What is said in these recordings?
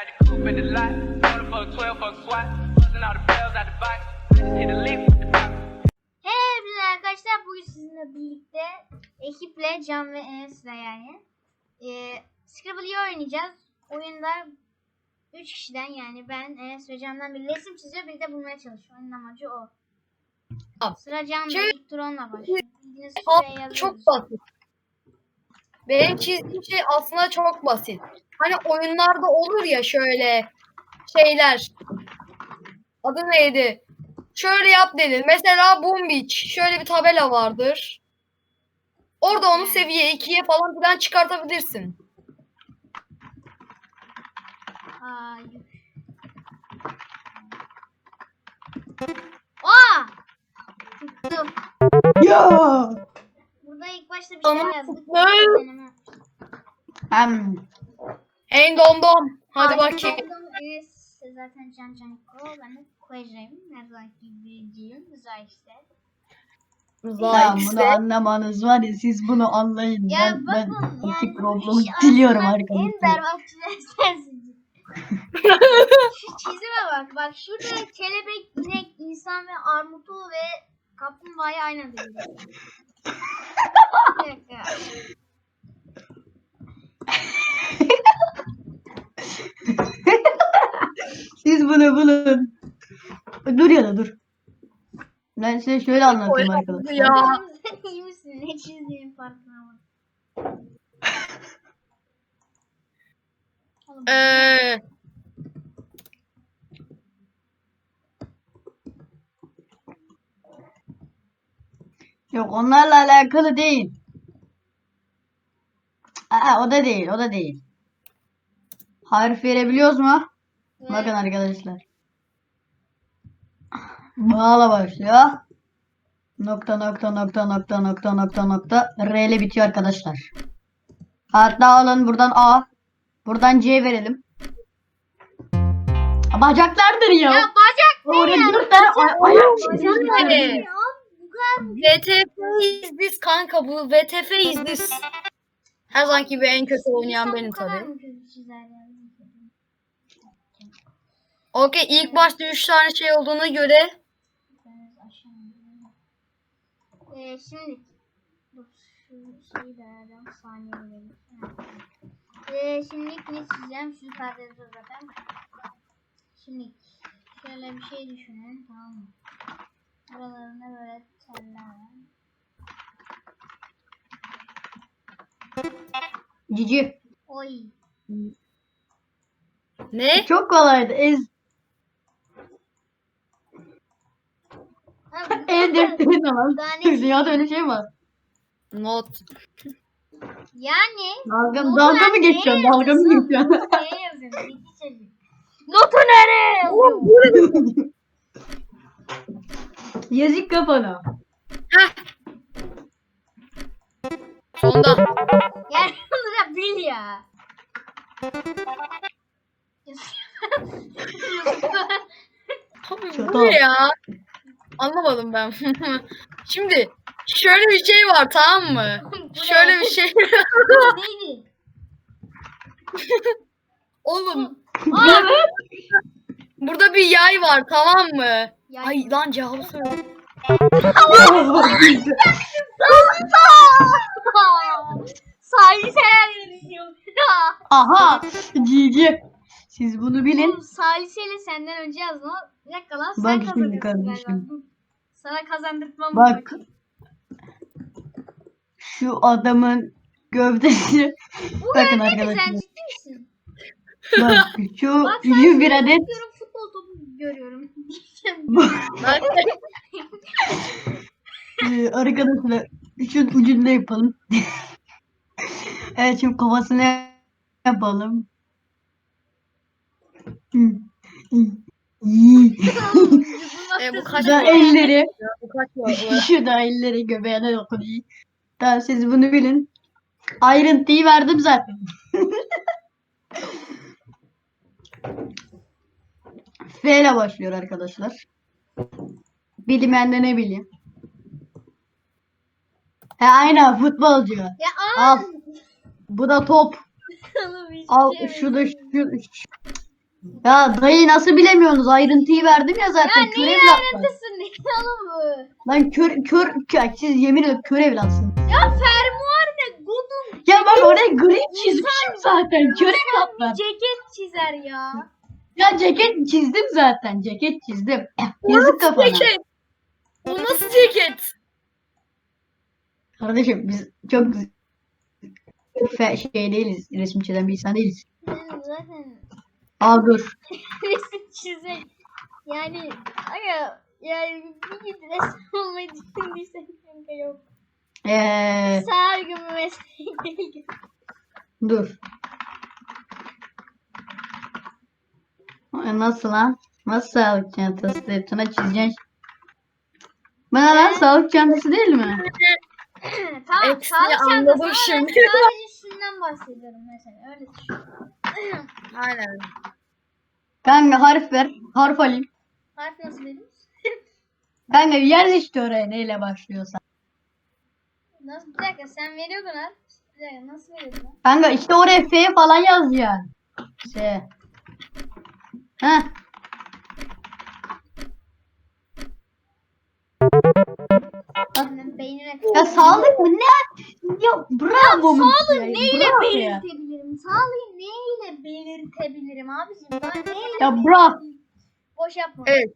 out the coupe in the lot. Going for a 12 for a squat. Busting all the bells out the box. Hit a lick with the box. Hepinize arkadaşlar bugün sizinle birlikte ekiple Can ve Enes'le yani e, Scribble'yi oynayacağız. Oyunda 3 kişiden yani ben, Enes ve Can'dan bir resim çiziyor bir de bulmaya çalışıyor. Oyunun amacı o. Sıra Can'da ilk tur onunla başlıyor. Bildiğiniz şuraya yazıyoruz. çok basit. Benim çizdiğim şey aslında çok basit. Hani oyunlarda olur ya şöyle şeyler. Adı neydi? Şöyle yap dedin. Mesela Boom Beach. Şöyle bir tabela vardır. Orada onu seviye 2'ye falan filan çıkartabilirsin. Hayır. Aa! Tuttum. Ya. Burada ilk başta bir Tamam, şey yazdık. Deneme. Hem. En dondom. Hadi bakayım. Enes zaten Can Can Ko. Ben de koyacağım. Her zamanki bildiğim. Güzel işte. Ya Zayıf bunu anlamanız var ya siz bunu anlayın. Ya ben ben bakın yani. bu Roblox'u iş diliyorum aslında En arkadaşlar. berbat çizen sensin. Şu çizime bak. Bak şurada kelebek, inek, insan ve armutu ve kaplumbağayı aynı dakika. Siz bunu bulun. Dur ya da dur. Ben size şöyle anlatayım arkadaşlar. Ya. Sen iyi misin? Ne çizdiğin farkına bak. Oğlum, Yok onlarla alakalı değil. Aa, o da değil, o da değil. Harf verebiliyoruz mu? Evet. Bakın arkadaşlar. Bağla başlıyor. Nokta nokta nokta nokta nokta nokta nokta R ile bitiyor arkadaşlar. Hatta alın buradan A. Buradan C verelim. Bacaklardır ya. Ya bacak ne Oraya ya? dört tane ay- ayak çizmiş. Bacak ne? Ya, bu kadar VTF is this kanka bu VTF is this. Her zamanki gibi en kötü oynayan benim tabii. Okey ilk başta 3 tane şey olduğuna göre. Ee, şimdi dur şu şeyi de ayarlayalım saniye verelim. Ee, şimdi ne çizeceğim? Şu perdede zaten. Şimdi şöyle bir şey düşünün tamam mı? Buralarında böyle teller var. Cici. Oy. ne? Çok kolaydı. Ez, ez defterin ne Dünyada öyle şey var. Not. Yani Dalga, Notu dalga mı geçiyorsun? Dalga mı geçiyorsun? Notu nereye yazıyorsun? Notu nereye yazıyorsun? Yazık kafana. Sonda. Yani bunu da bil ya. Abi Çatal. bu ne ya? Anlamadım ben. Şimdi şöyle bir şey var tamam mı? Bu Şöyle bir şey. Neydi? Oğlum Aa, burada bir yay var tamam mı? Yay. Ay lan cevabı söyle. Saliseler yarışıyor. Aha. Cici. Siz bunu bilin. Oğlum Saliseyle senden önce yazma. Bir dakika lan sen Bak şimdi kazanıyorsun kardeşim. galiba. Sana kazandırtmam Bak. Şu adamın gövdesi. Bu Bakın öyle mi? Sen ciddi misin? Bak şu Bak ünlü bir adet. Bakıyorum Ee, arkadaşlar şunun ucunda yapalım. evet şimdi kafasını yapalım. e, bu kaç Şu da elleri. bu kaç var Şu da elleri göbeğine dokunuyor. Tamam siz bunu bilin. Ayrıntıyı verdim zaten. F ile başlıyor arkadaşlar. Bilmeyen de ne bileyim. He aynen futbolcu. Ya Al. Bu da top. Al şu da şu, şu- Ya dayı nasıl bilemiyorsunuz? Ayrıntıyı verdim ya zaten. Ya kör neyi evlat var. ayrıntısın ne oğlum bu? Lan kör kör ya siz yemin ederim kör evlatsınız. Ya fermuar ne? Godum Ya bak oraya gri çizmişim zaten. Kör evlatlar. ceket çizer ya. Ya ceket çizdim zaten. Ceket çizdim. Yazık kafana. Ceket. Bu nasıl ceket? Kardeşim biz çok fe- şey değiliz. Resim çizen bir insan değiliz. Ben zaten Aa dur. resim çizer. Yani aga yani bir gün resim olmayı düşündüysen kanka yok. Ee, Sağ gün bir meslek değil. dur. Ee, Nasıl lan? Nasıl sağlık çantası? Sana çizeceksin. Bana lan sağlık çantası değil mi? tamam Hepsini sağlık çantası anladım ama ben şimdi. sadece şundan bahsediyorum mesela öyle düşün. Aynen. Kanka harf ver. Harf alayım. Harf nasıl benim? Kanka yerleşti oraya neyle başlıyorsa. Nasıl bir dakika sen veriyordun harf. Bir dakika nasıl veriyordun? Kanka işte oraya F falan yazacaksın. S. Heh. Beynine Ya sağlık mı ne? Ya bravo mu? Sağlığı ya? neyle Bravo belirtebilirim? Sağlığı neyle belirtebilirim abicim? Bana neyle Ya bravo. Boş yapma. Evet.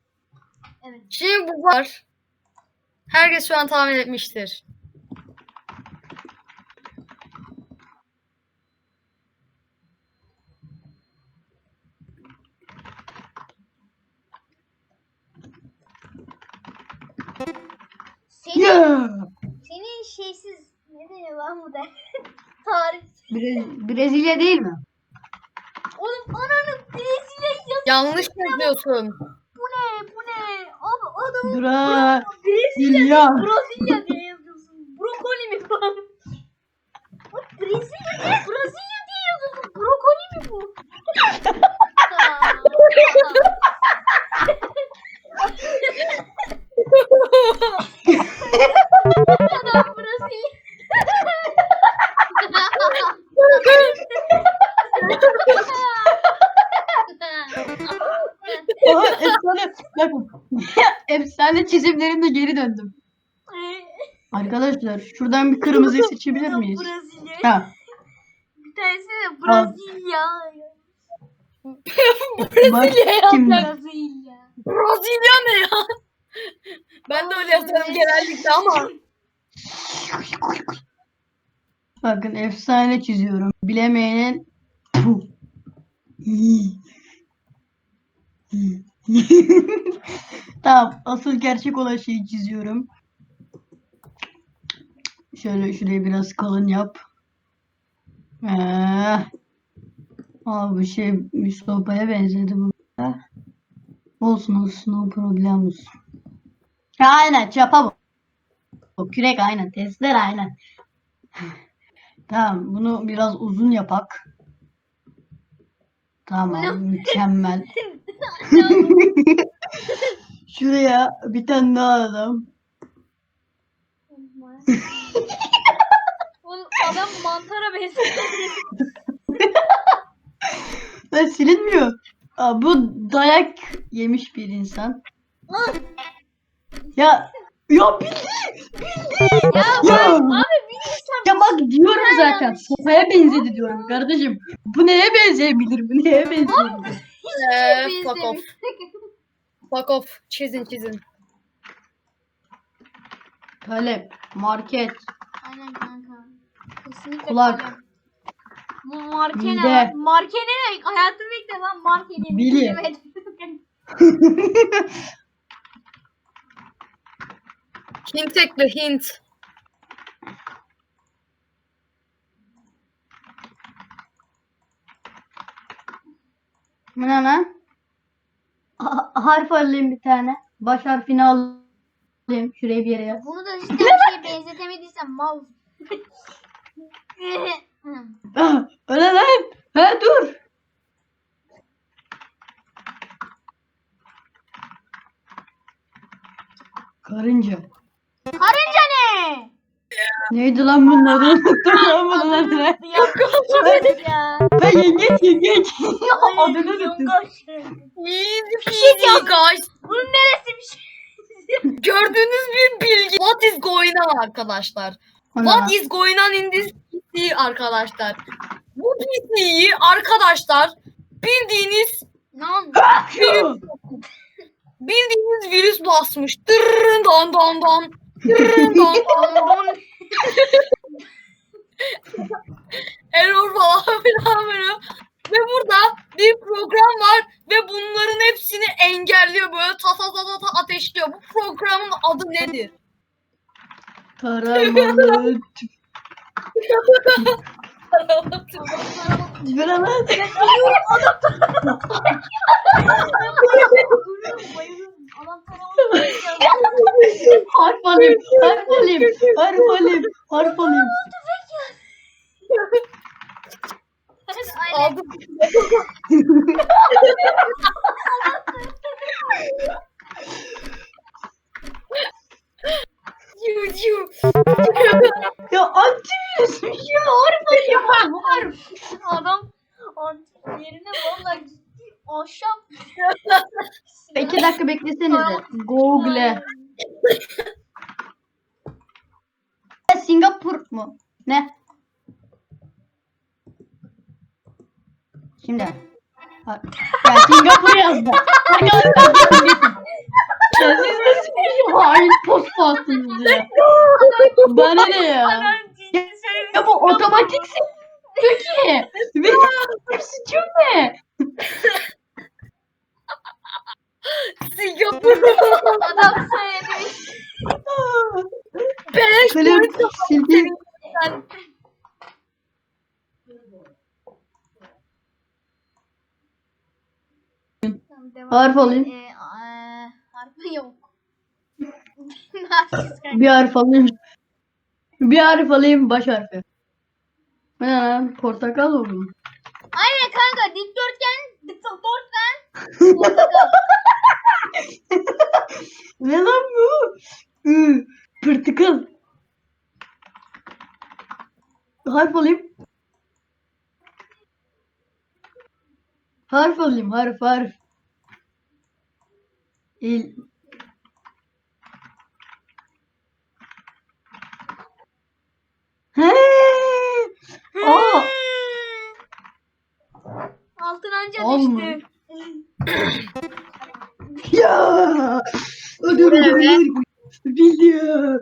Evet. Şimdi bu var. Herkes şu an tahmin etmiştir. Senin, Yeah. senin şeysiz ne deniyor lan bu da? Tarih. Bre- Brezilya değil mi? Oğlum ananı Brezilya yaz. Yanlış yazıyorsun. Bu ne? Bu ne? Abi adamı Brezilya. Brezilya, Brezilya diye yazıyorsun. Brokoli mi bu? Bak Brezilya diye Brezilya diye yazıyorsun. Brokoli mi bu? Adam Brezilya. Efsane. Çizimlerimle geri döndüm. Arkadaşlar şuradan bir kırmızı seçebilir miyiz? Brezilya. Ha. Bir tanesi de Brezilya. Bak şimdi. Brezilya. Brezilya ne ya? Ben de öyle yazarım genellikle ama. Bakın efsane çiziyorum. Bilemeyenin Tamam, asıl gerçek olan şeyi çiziyorum. Şöyle şurayı biraz kalın yap. Ee, aa, bu şey Mustafa'ya benzedi bu. Olsun olsun no problem olsun. Aynen çapa bu. O kürek aynen testler aynen. Tamam bunu biraz uzun yapak. Tamam mükemmel. Şuraya bir tane daha adam. Oğlum adam mantara benziyor. Lan silinmiyor. Aa, bu dayak yemiş bir insan. Ya ya bildi. ya Ya. bak abi bir insan Ya bak diyorum zaten. Sopaya benzedi diyorum kardeşim. Bu neye benzeyebilir? Bu neye benzeyebilir? Eee fuck off. Fuck off. Çizin çizin. Talep, market, Aynen kanka. Kesinlikle Kulak. kalem. Bu marke Mide. ne? lan? Marke ne demek? Hayatımda ilk defa marke diye bir Bili. kelime duydum. Hint ekle hint. Bu ne lan? Ha- harf alayım bir tane. Baş harfini alayım. Şuraya bir yere yaz. Bunu da cidden bir şeye benzetemediysem mal. Ah, öyle lan. Ha dur. Karınca. Karınca ne? Neydi lan bunun adı? Unuttum lan bunun adını. Ya. Ben yengeç yengeç. Adını unuttum. Bir şey diyeceğim. guys. Bunun neresi bir şey? Gördüğünüz bir bilgi. What is going on arkadaşlar? What is going on in this PC arkadaşlar? Bu PC'yi arkadaşlar bildiğiniz Ne oldu? virüs, bildiğiniz virüs basmış. Dırrın don don don. Error falan filan böyle. Ve burada bir program var ve bunların hepsini engelliyor böyle ta ta ta ta ta ateşliyor. Bu programın adı nedir? Taramalı. Biraz Adam taramalı. harf alayım. Harf alayım. Harf alayım. Harf alayım. Aynen. Adı Yu yu. Ya antivirüsmüş ya. Harf alayım. Harf. Adam yerine valla gitti. Ahşap. İki dakika beklesenize. Google. Bana ne ya? Ya bu otomatik Peki. Ve suçum ne? Singapur. Adam söylemiş. Beleş boyutu. silgi. Harf alayım. Ee, eee, harfi yok. Bir harf alayım. Bir harf alayım baş harfi. Ne lan? Portakal mı bu? Aynen kanka dikdörtgen, dikdörtgen, portakal. Ne lan bu? Hı, Portakal. Harf alayım. Harf alayım. Harf harf. İl. He. Aa. Altın anca Olmuyor. Ya. Ödür. Biliyor.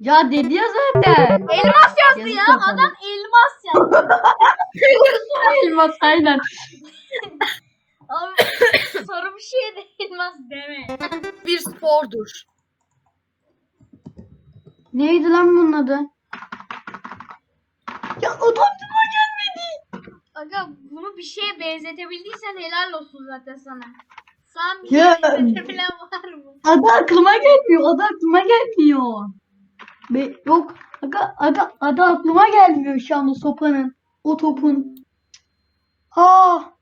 Ya dedi ya zaten. Elmas yazdı ya. Adam elmas yazdı. Elmas aynen. Abi sarı bir şey de elmas deme. Bir spordur. Neydi lan bunun adı? Ya gelmedi. Aga bunu bir şeye benzetebildiysen helal olsun zaten sana. Sen bir Ya. şey benzetebilen var mı? Adı aklıma gelmiyor. Adı aklıma gelmiyor. Be yok. Aga, aga, adı aklıma gelmiyor şu anda sopanın. O topun. Ha.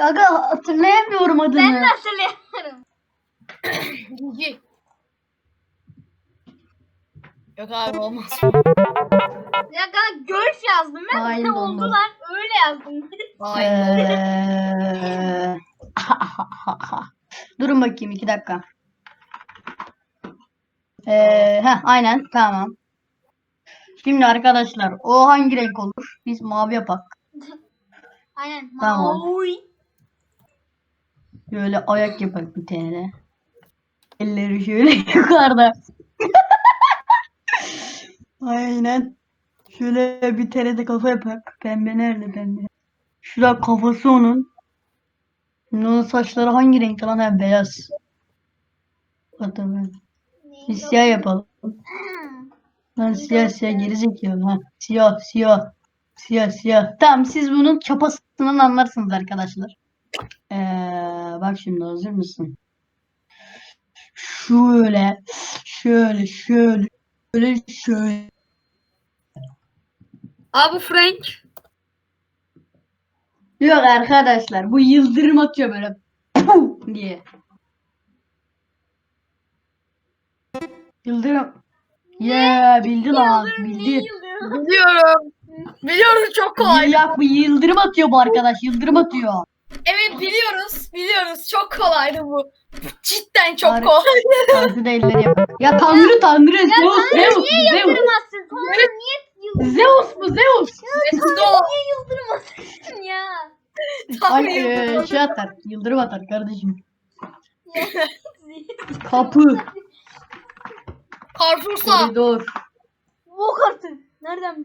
Aga hatırlayamıyorum adını. Ben de hatırlayamıyorum. Yok abi olmaz. Ya kanka golf yazdım ben. Aynen ne oldu. lan? Öyle yazdım. Aynen. Eee, Durun bakayım iki dakika. Ee, heh, aynen tamam. Şimdi arkadaşlar o hangi renk olur? Biz mavi yapak. Aynen. Tamam. Maui. Şöyle ayak yapak bir tane. Elleri şöyle yukarıda. Aynen. Şöyle bir tane de kafa yapak. Pembe nerede pembe? Şurada kafası onun. Şimdi onun saçları hangi renk lan? Ha, beyaz. Bakalım. Bir siyah yapalım. Lan siyah siyah geri zekalı ha. Siyah siyah. Siyah siyah. Tamam siz bunun çapasından anlarsınız arkadaşlar. Ee, bak şimdi hazır mısın? Şöyle şöyle şöyle şöyle şöyle. Abi Frank. Yok arkadaşlar bu yıldırım atıyor böyle. Puh diye. Yıldırım. Yeah bildi lan Ne bildi. yıldırım? Biliyorum. Biliyoruz çok kolay. Ya bu yıldırım atıyor bu arkadaş yıldırım atıyor. Evet biliyoruz. Biliyoruz. Çok kolaydı bu. Cidden çok kolay. Tanrı da elleri yapıyor. Ya tanrı tanrı Zeus Zeus Zeus. Yıldırım atsın. Tanrı niye yıldırım? Zeus mu Zeus? Tanrı Niye yıldırım atsın ya? Ay e, şey atar yıldırım atar kardeşim. Kapı. Carrefour'sa. Koridor. Bok artık. Nereden?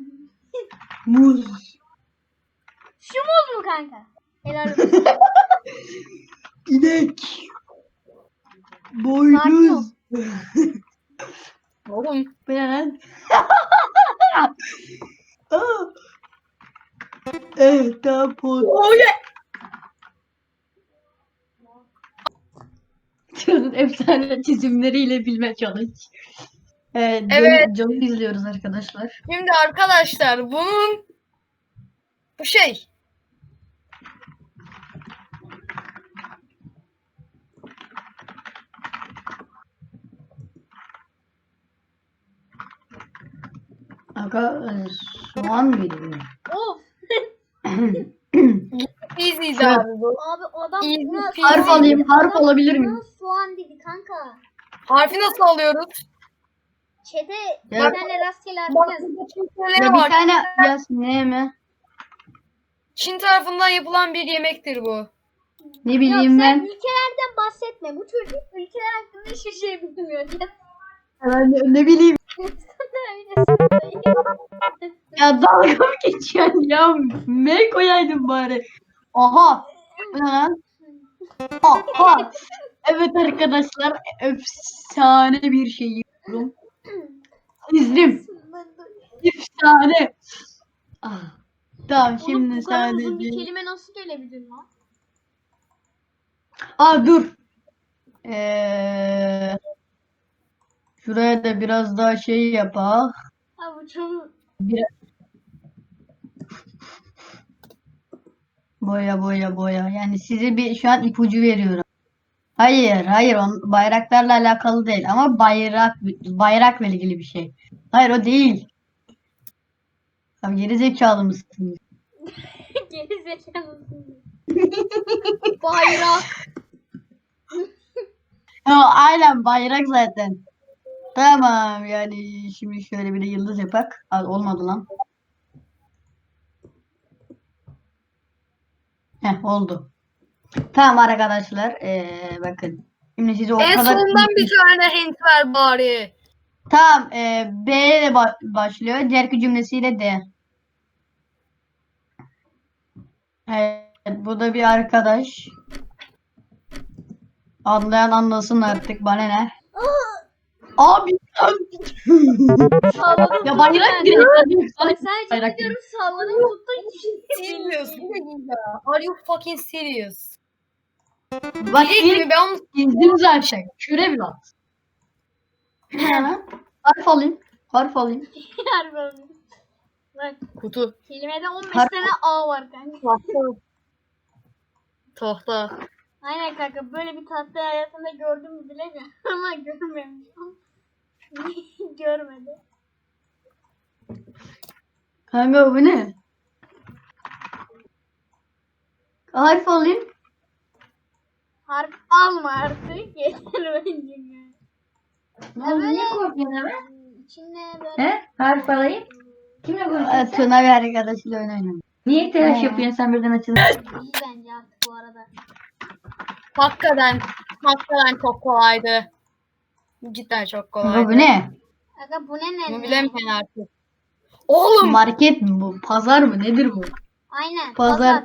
Muz. Şu muz mu kanka? Helal olsun. İnek. Boynuz. Oğlum. Bu lan? Aa. Evet tampon. Oye. Can'ın efsane çizimleriyle bilme challenge. Evet, Evet. Can'ı izliyoruz arkadaşlar. Şimdi arkadaşlar bunun bu şey. Aga e, soğan veriyor. of. Easy'di Şu- abi bu. Abi adam İyi, buna iyi. Harf alayım, harf Adam alabilir buna miyim? Soğan dedi kanka. Harfi nasıl alıyoruz? Çete bir Ya- tane rastgele harf Bak yaz. burada Çin Ya TL'ye bir var. tane yaz ne mi? Çin tarafından yapılan bir yemektir bu. Ne Yok bileyim sen ben. ülkelerden bahsetme. Bu çocuk ülkeler hakkında hiçbir şey bilmiyor. Ben ne, ne bileyim. Ya dalga mı geçiyorsun ya? M koyaydın bari. Aha. Aha. Evet arkadaşlar efsane bir şey yiyorum. Çizdim. Efsane. Ah. Tamam şimdi bu kadar uzun bir sadece. kelime nasıl gelebilir lan? Aa dur. Ee, şuraya da biraz daha şey yapak. Çok... Bir... Boya boya boya. Yani size bir şu an ipucu veriyorum. Hayır, hayır. On, bayraklarla alakalı değil ama bayrak bayrakla ilgili bir şey. Hayır o değil. Abi geri zekalı mısın? Geri zekalısın. Bayrak. Ha, aynen bayrak zaten. Tamam yani şimdi şöyle bir de yıldız yapak. Aa, olmadı lan. Heh oldu. Tamam arkadaşlar ee, bakın. Şimdi size o En kadar... sonundan bir tane hint ver bari. Tamam ee, B ile ba- başlıyor. Diğer cümlesiyle D. Evet bu da bir arkadaş. Anlayan anlasın artık bana ne. Abi Salladım. ya bayrak direkt ben. Sana Bak sadece bayrak salladım tuttu. Serious. Are you fucking serious? Bak Direkt ben onu çizdim zaten. Şöyle bir at. Harf alayım. Harf alayım. Harbi oldu. Bak kutu. kelimede 15 Harf- tane A var kanka. Tahta. Tahta. Aynen kanka böyle bir tatlı hayatımda gördüm mü bilemiyorum ama görmemişim. Görmedi. Kanka bu ne? Harf alayım. Harf alma artık. Yeter bence. Ne oldu? Niye korkuyorsun hemen? İçinde böyle He? Harf alayım. Kimle konuşuyorsun? Tuna bir arkadaşıyla oyun oynuyorum. Niye telaş yapıyorsun sen birden açılın? iyi bence artık bu arada. Hakikaten. Hakikaten çok kolaydı. Cidden çok Kanka kolaydı. bu ne? Aga bu ne Bunu ne? bilemeyen artık. Oğlum Market mi bu? Pazar mı? Nedir bu? Aynen. Pazar.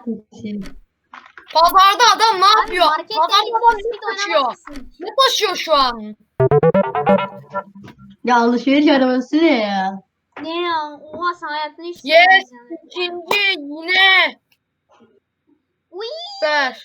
pazarda adam ne Abi yapıyor? markette Pazarda adam ne taşıyor? oynamazsın. Ne taşıyor şu an? Ya alışveriş arabası ne ya? Ne ya? Oha sen hayatını hiç Yes. görmedin. İkinci yine. Uy. Ver.